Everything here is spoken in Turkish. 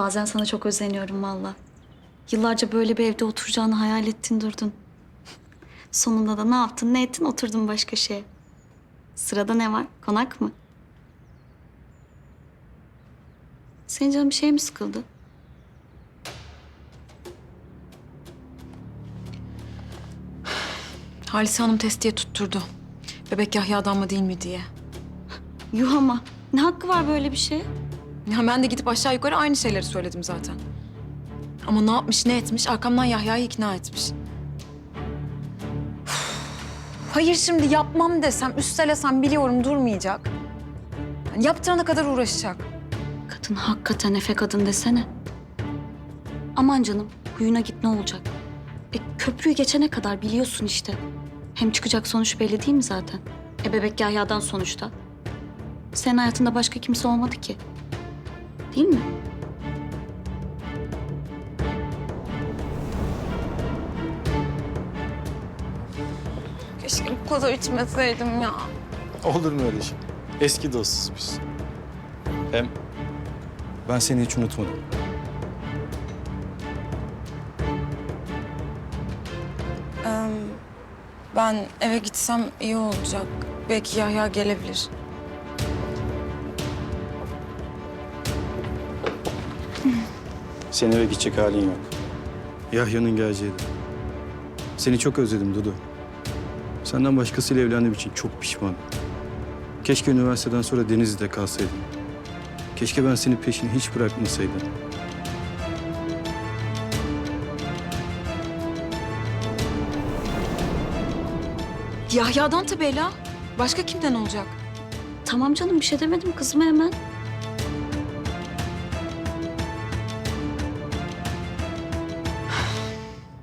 Bazen sana çok özeniyorum valla. Yıllarca böyle bir evde oturacağını hayal ettin durdun. Sonunda da ne yaptın ne ettin oturdun başka şeye. Sırada ne var? Konak mı? Senin canın bir şey mi sıkıldı? Halise Hanım test diye tutturdu. Bebek Yahya'dan mı değil mi diye. Yuh ama. Ne hakkı var böyle bir şeye? Ya ben de gidip aşağı yukarı aynı şeyleri söyledim zaten. Ama ne yapmış ne etmiş arkamdan Yahya'yı ikna etmiş. Üf. Hayır şimdi yapmam desem, üstelesem biliyorum durmayacak. Yani yaptırana kadar uğraşacak. Kadın hakikaten Efe kadın desene. Aman canım huyuna git ne olacak? E, köprüyü geçene kadar biliyorsun işte. Hem çıkacak sonuç belli değil mi zaten? E bebek Yahya'dan sonuçta. Senin hayatında başka kimse olmadı ki. Değil mi? Keşke bu kadar içmeseydim ya. Olur mu öyle şey? Eski dostuz biz. Hem ben seni hiç unutmadım. ben eve gitsem iyi olacak. Belki Yahya gelebilir. Senin eve gidecek halin yok. Yahya'nın geleceğiydi. Seni çok özledim Dudu. Senden başkasıyla evlendiğim için çok pişmanım. Keşke üniversiteden sonra Denizli'de kalsaydın. Keşke ben senin peşini hiç bırakmasaydım. Yahya'dan tabii Ela. Başka kimden olacak? Tamam canım bir şey demedim kızma hemen.